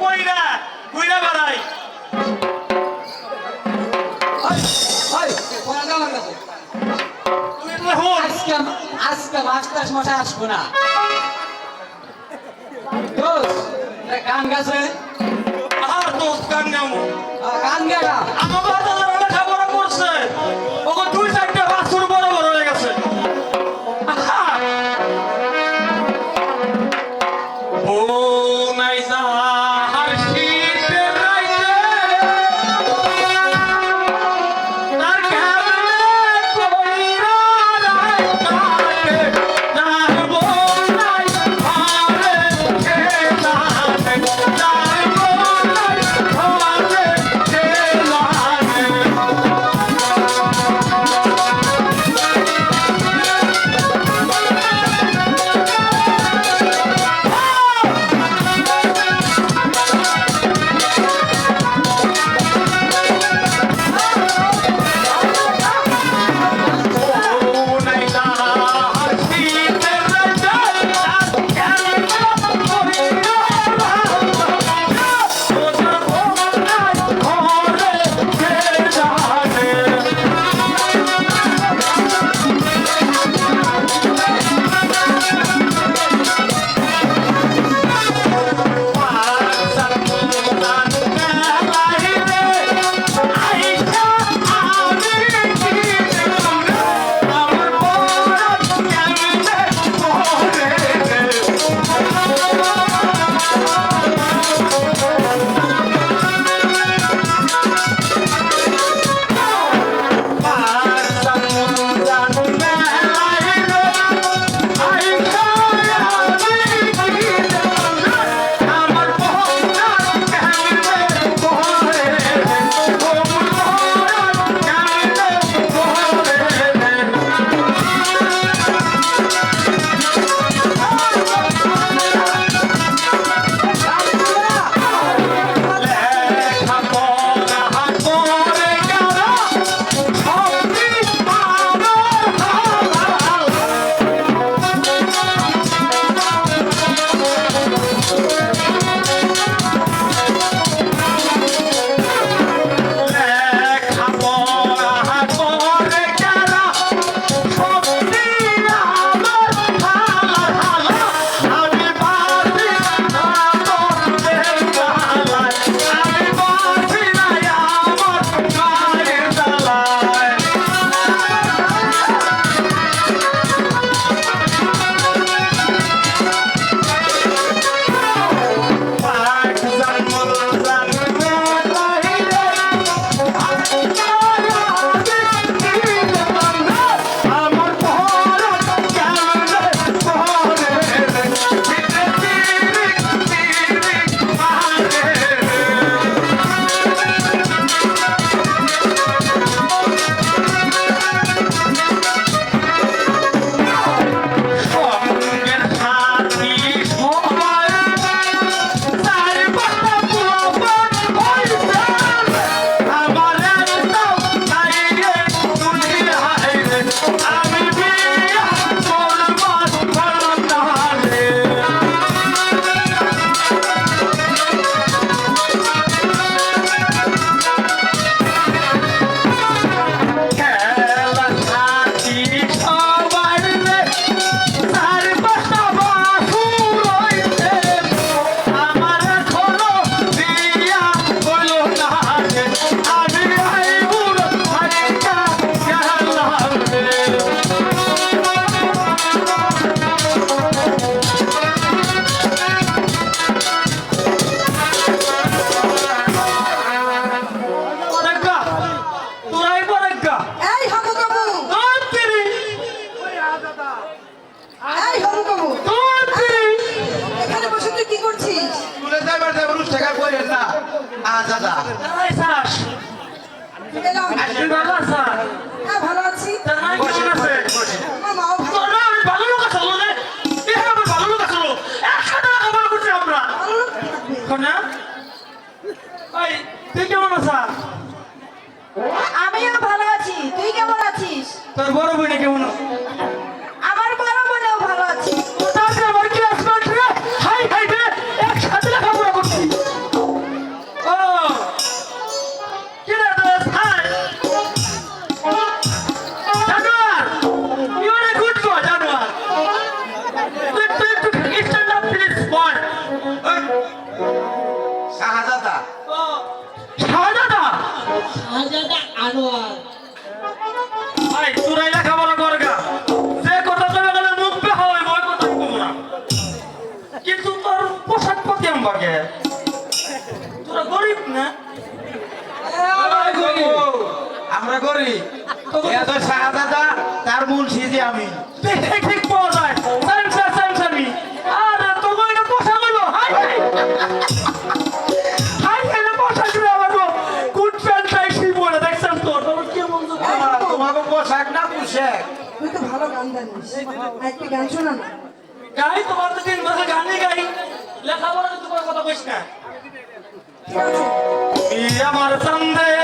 কইরা কইরা বেড়াই। ওই, ওই, ওরা আমার কাছে। তুই এটা আজকে আজকে মাস্টার মশাই আসব না। গান গাছে। আর দোস্ত গান গামু। গান গেলা আমার বাবা লেখাপড়া করছে। এই হাবু কাবু এখানে বসে তুই কি করছিস? তুলে যাবার টাকা না আ দাদা হ্যাঁ ভালো আছি। আমার মাও ভালো ভালো লোক থাকবে। আমিও ভালো আছি। তুই কেমন আছিস? তোর বড় বইটা কেমন আমার বাকে তোরা গরিব না? আমরা করি এত শাহজাদা তার মুন্সি যে আমি। ঠিক পাওয়া যায়। আরে তোকে এটা পোষা গেল হাই হাই। হাই পোষা গেল আমার কুট প্যান্ট টাই সেই বলে? দেখছেন তো? তোর কি মন আমার তোমাকে পোশাক না পোশাক তুই তো ভালো গান জানিস। একটা গান শোনা না। গাই তোমার তো লেখাপড়া তো তোমার কথা কইস না। আমার চন্দ্রের